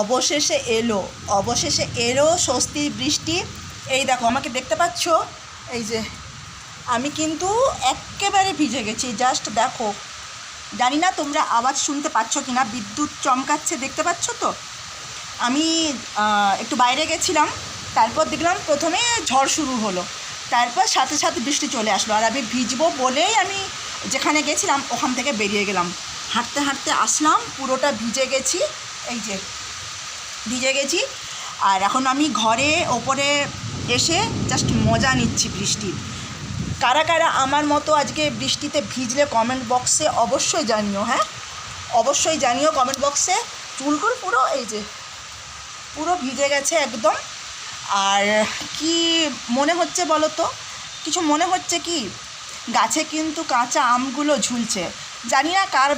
অবশেষে এলো। অবশেষে এলো স্বস্তির বৃষ্টি। এই দেখো, আমাকে দেখতে পাচ্ছ? এই যে, আমি কিন্তু একেবারে ভিজে গেছি। জাস্ট দেখো, জানি না তোমরা আওয়াজ শুনতে পাচ্ছ কি না বিদ্যুৎ চমকাচ্ছে, দেখতে পাচ্ছ তো? আমি একটু বাইরে গেছিলাম, তারপর দেখলাম প্রথমে ঝড় শুরু হলো। তারপর সাথে সাথে বৃষ্টি চলে আসলো। আর আমি ভিজবো বলেই আমি যেখানে গেছিলাম, ওখান থেকে বেরিয়ে গেলাম। হাঁটতে হাঁটতে আসলাম, পুরোটা ভিজে গেছি। এই যে ভিজে গেছি। আর এখন আমি ঘরে ওপরে এসে জাস্ট মজা নিচ্ছি বৃষ্টির কারা কারা আমার মতো আজকে বৃষ্টিতে ভিজলে কমেন্ট বক্সে অবশ্যই জানিও হ্যাঁ? অবশ্যই জানিও কমেন্ট বক্সে চুলকুল পুরো এই যে, পুরো ভিজে গেছে একদম। আর কি মনে হচ্ছে বলো তো কিছু মনে হচ্ছে কি? গাছে কিন্তু কাঁচা আমগুলো ঝুলছে। জানি না কার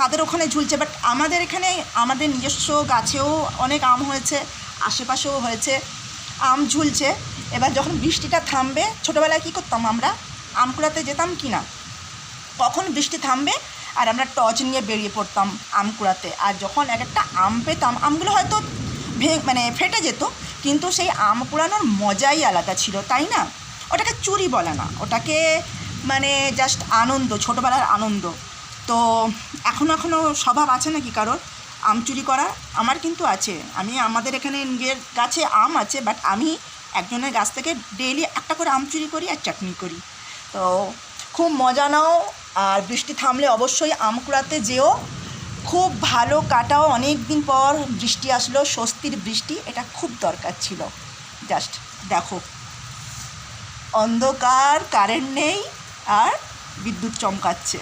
কাদের ওখানে ঝুলছে বাট আমাদের এখানে আমাদের নিজস্ব গাছেও অনেক আম হয়েছে, আশেপাশেও হয়েছে, আম ঝুলছে। এবার যখন বৃষ্টিটা থামবে, ছোটোবেলায় কী করতাম আমরা? আম কুড়াতে যেতাম কি না? কখন বৃষ্টি থামবে? আর আমরা টর্চ নিয়ে বেরিয়ে পড়তাম আম কুড়াতে। আর যখন এক একটা আম পেতাম, আমগুলো হয়তো মানে ফেটে যেত, কিন্তু সেই আম কুড়ানোর মজাই আলাদা ছিল, তাই না? ওটাকে চুরি বলে না। ওটাকে মানে জাস্ট আনন্দ, ছোটোবেলার আনন্দ। তো এখনও এখনও স্বভাব আছে নাকি কারোর? আম চুরি করা আমার কিন্তু আছে। আমি আমাদের এখানে নিজের গাছে আম আছে বাট আমি একজনের গাছ থেকে ডেইলি একটা করে আম চুরি করি আর চাটনি করি। তো খুব মজা নাও, আর বৃষ্টি থামলে অবশ্যই আম কুড়াতে যেও। খুব ভালো কাটাও অনেক দিন পর বৃষ্টি আসলো, স্বস্তির বৃষ্টি, এটা খুব দরকার ছিল। জাস্ট দেখো। অন্ধকার কারেন্ট নেই, আর বিদ্যুৎ চমকাচ্ছে।